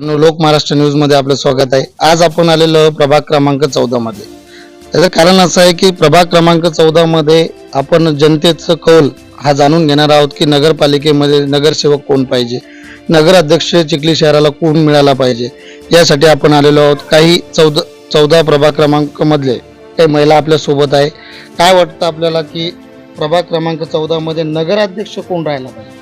लोक महाराष्ट्र न्यूजमध्ये आपलं स्वागत आहे. आज आपण आलेलो प्रभाग क्रमांक चौदा मध्ये. त्याचं कारण असं आहे की प्रभाग क्रमांक चौदा मध्ये आपण जनतेचं कौल हा जाणून घेणार आहोत की नगरपालिकेमध्ये नगरसेवक कोण पाहिजे? नगराध्यक्ष चिखली शहराला कोण मिळाला पाहिजे? यासाठी आपण आलेलो आहोत. काही चौदा चौदा प्रभाग क्रमांक मधले काही महिला आपल्यासोबत आहे. काय वाटतं आपल्याला की प्रभाग क्रमांक चौदा मध्ये नगराध्यक्ष कोण राहायला पाहिजे?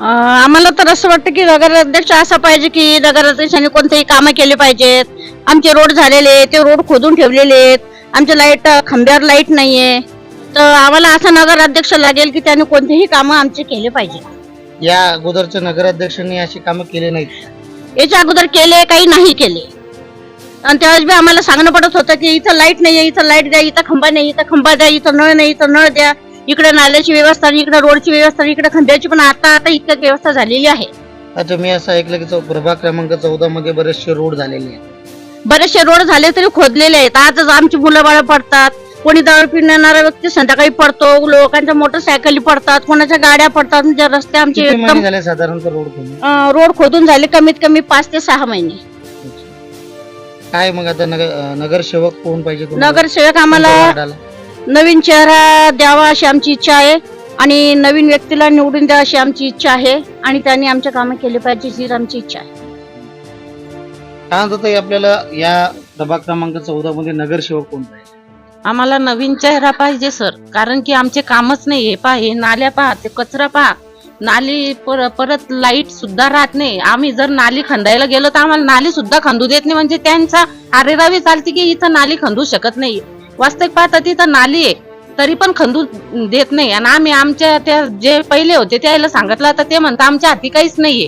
आम्हाला तर असं वाटतं की नगराध्यक्ष असं पाहिजे की नगराध्यक्षांनी कोणतेही कामं केले पाहिजेत. आमचे रोड झालेले आहेत, ते रोड खोदून ठेवलेले आहेत. आमच्या लाइट खांब्यावर लाइट नाहीये. तर आम्हाला असा नगराध्यक्ष लागेल की त्याने कोणतेही कामं आमचे केले पाहिजे. या अगोदरच्या नगराध्यक्षांनी अशी कामं केली नाहीत. याच्या अगोदर केले काही नाही केले. आणि त्यावेळेस बी आम्हाला सांगणं पडत होतं की इथं लाइट नाहीये इथं लाइट द्या इथं खंबा नाही इथं खंबा द्या इथं नळ नाही इथं नळ द्या. इकडे नाल्याची व्यवस्था नाही इकडे रोडची व्यवस्था इकडे खंब्याची पण आता आता इतकं व्यवस्था झालेली आहे. अच्छा मी असं ऐकलं की चौ- प्रभाग क्रमांक चौदा मध्ये बरेचसे रोड झालेले आहेत. बरेचसे रोड झाले तरी खोदलेले आहेत. आजच आमची मुलं बाळ पडतात. कोणी दारू पिणारा व्यक्ती संध्याकाळी पडतो. लोकांच्या मोटरसायकली पडतात. कोणाच्या गाड्या पडतात. म्हणजे रस्ते आमचे किती एकदम महिने झाले साधारणतः रोड अं, रोड खोदून झाले कमीत कमी पाच ते सहा महिने. काय मग आता नगर अं, नगरसेवक कोण पाहिजे तुम्हाला? नगरसेवक आम्हाला वार्डाला? नवीन चेहरा द्यावा अशी आमची इच्छा आहे आणि नवीन व्यक्तीला निवडून द्या अशी आमची इच्छा आहे आणि त्यांनी आमच्या कामं केली पाहिजे हीच आमची इच्छा आहे. ताई आपल्याला या प्रभाग क्रमांक चौदा मध्ये नगरसेवक कोण पाहिजे आम्हाला नवीन चेहरा पाहिजे सर. कारण की आमचे कामच नाही हे पहा हे नाल्या पहा ते कचरा पहा. नाली पर, परत लाइट सुद्धा राहत नाही. आम्ही जर नाली खंदायला गेलो तर आम्हाला नाली सुद्धा खंदू देत नाही. म्हणजे त्यांचा आरेरावी चालते की इथं नाली खंदू शकत नाही. वास्तविक पाहता तिथं नाली आहे. तरी पण खंदू देत नाही. आणि आम्ही आमच्या त्या जे पहिले होते त्याला सांगितलं तर ते म्हणतात आमच्या हाती काहीच नाहीये.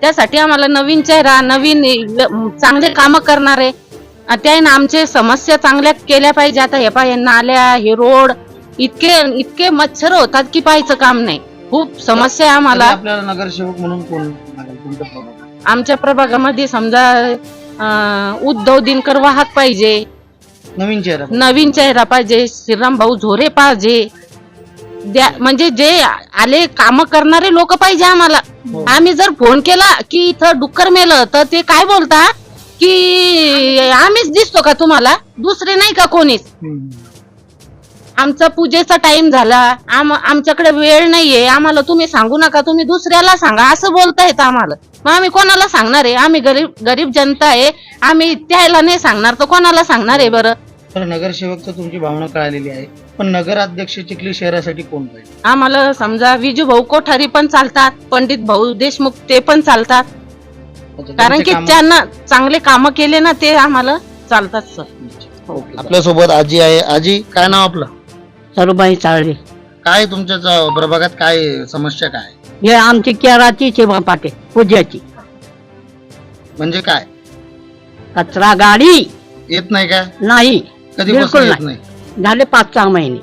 त्यासाठी आम्हाला नवीन चेहरा नवीन चांगले कामं करणारे. त्याने आमचे समस्या चांगल्या केल्या पाहिजे. आता हे पाय नाल्या हे रोड इतके इतके मच्छर होतात की पाहायचं काम नाही. खूप समस्या आम्हाला. आपल्याला नगरसेवक म्हणून कोण? आमच्या प्रभागामध्ये समजा उद्धव दिनकर वाहक पाहिजे. नवीन चेहरा नवीन चेहरा पाहिजे श्रीराम भाऊ झोरे पाहिजे. द्या म्हणजे जे आले काम करणारे लोक पाहिजे आम्हाला. हो. आम्ही जर फोन केला की इथं डुक्कर मेलं तर ते काय बोलता? की आम्हीच दिसतो का तुम्हाला? दुसरे नाही का कोणीच? हम्म. आमचा पूजेचा टाइम झाला. आम आमच्याकडे वेळ नाहीये. आम्हाला तुम्ही सांगू नका. तुम्ही दुसऱ्याला सांगा. असं बोलता येतं आम्हाला. मग आम्ही कोणाला सांगणार आहे? आम्ही गरीब गरीब जनता आहे. आम्ही त्याला नाही सांगणार. तर कोणाला सांगणार आहे बरं? तर नगरसेवकचं तुमची भावना कळालेली आहे. पण नगराध्यक्ष चिखली शहरासाठी कोण पाहिजे आम्हाला समजा विजू भाऊ कोठारी पण चालतात. पंडित भाऊ देशमुख ते पण चालतात. अच्छा, कारण त्यांचे की कामं- त्यांना चांगले काम केले ना ते आम्हाला चालतात सर. आपल्यासोबत आजी आहे. आजी काय नाव आपलं? सरुबाई चाळले काय तुमच्या प्रभागात काय समस्या काय? हे आमची केराची सेवा पाटे पूज्याची. म्हणजे काय? कचरा गाडी येत नाही का? नाही कधी बिलकुल येत नाही. नाही? झाले पाच सहा महिने.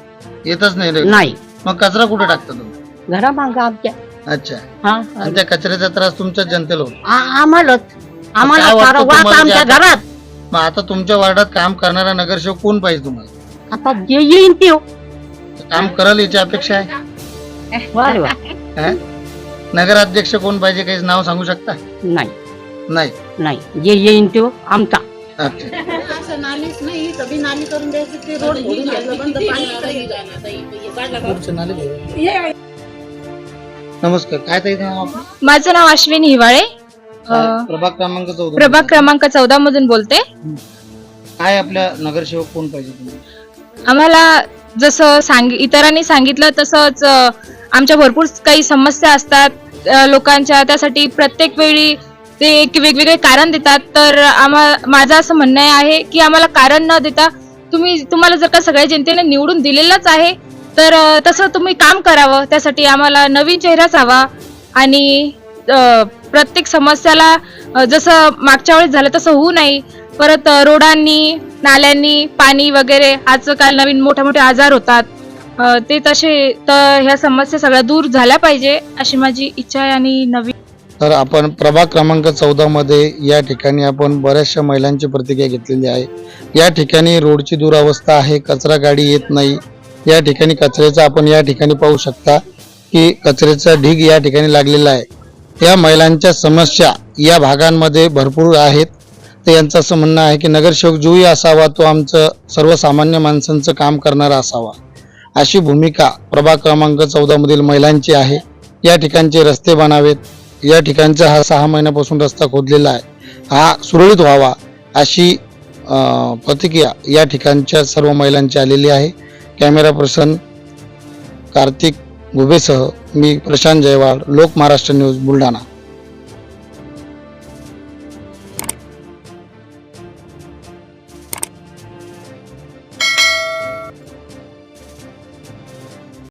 येतच नाही रे. नाही. मग कचरा कुठे टाकता तुम्ही? घरा मागं आमच्या. अच्छा. हा. आणि त्या कचऱ्याचा त्रास तुमच्या जनतेला होतो. आ- आम्हालाच. आम्हाला काय वाटतं सारं वास तुम्हाला आमच्या जे आता- घरात. मग आता तुमच्या वार्डात काम करणारा नगरसेवक कोण पाहिजे तुम्हाला? आता जे येईन ते. काम करल याची अपेक्षा आहे? वा वा. हा? नगराध्यक्ष कोण पाहिजे काही नाव सांगू शकता? नाही. नाही? नाही. जे येईन ते आमचा. अच्छा. असं नालीच नाही कधी नाली करून द्यायची ते रोड नमस्कार. काय ताई नाव आपलं? माझं नाव अश्विनी हिवाळे? प्रभाग क्रमांक चौदा प्रभाग क्रमांक चौदा मधून बोलते. काय आपल्या नगरसेवक कोण पाहिजे तुम्हाला? आम्हाला जसं सांग इतरांनी सांगितलं तसंच आमच्या भरपूर काही समस्या असतात लोकांच्या. त्यासाठी प्रत्येक वेळी ते एक वेगवेगळे कारण देतात. तर आम्हा माझं असं म्हणणं आहे की आम्हाला कारण न देता तुम्ही तुम्हाला जर का सगळ्या जनतेने निवडून दिलेलंच आहे तर तसं तुम्ही काम करावं. त्यासाठी आम्हाला नवीन चेहराच हवा आणि प्रत्येक समस्याला जसं मागच्या वेळेस झालं तसं होऊ नये परत रोडांनी नाल्यांनी पाणी वगैरे आजकाल नवीन मोठे मोठे आजार होतात. ते तसे तर ह्या समस्या सगळ्या दूर झाल्या पाहिजे अशी माझी इच्छा आहे आणि नवीन तर आपण प्रभाग क्रमांक चौदा मध्ये या ठिकाणी आपण बऱ्याचशा महिलांची प्रतिक्रिया घेतलेली आहे. या ठिकाणी रोडची दुरावस्था आहे कचरा गाडी येत नाही. या ठिकाणी कचऱ्याचा आपण या ठिकाणी पाहू शकता की कचऱ्याचा ढीग या ठिकाणी लागलेला आहे. या महिलांच्या समस्या या भागांमध्ये भरपूर आहेत. तर यांचं असं म्हणणं आहे की नगरसेवक जोही असावा तो आमचं सर्वसामान्य माणसांचं काम करणारा असावा. अशी भूमिका प्रभाग क्रमांक चौदामधील महिलांची आहे. या ठिकाणचे रस्ते बनावेत. या ठिकाणचा हा सहा महिन्यापासून रस्ता खोदलेला आहे. हा सुरळीत व्हावा अशी प्रतिक्रिया या ठिकाणच्या सर्व महिलांची आलेली आहे. कॅमेरा पर्सन कार्तिक गुबेसह मी प्रशांत जयवाड लोक महाराष्ट्र न्यूज बुलढाणा.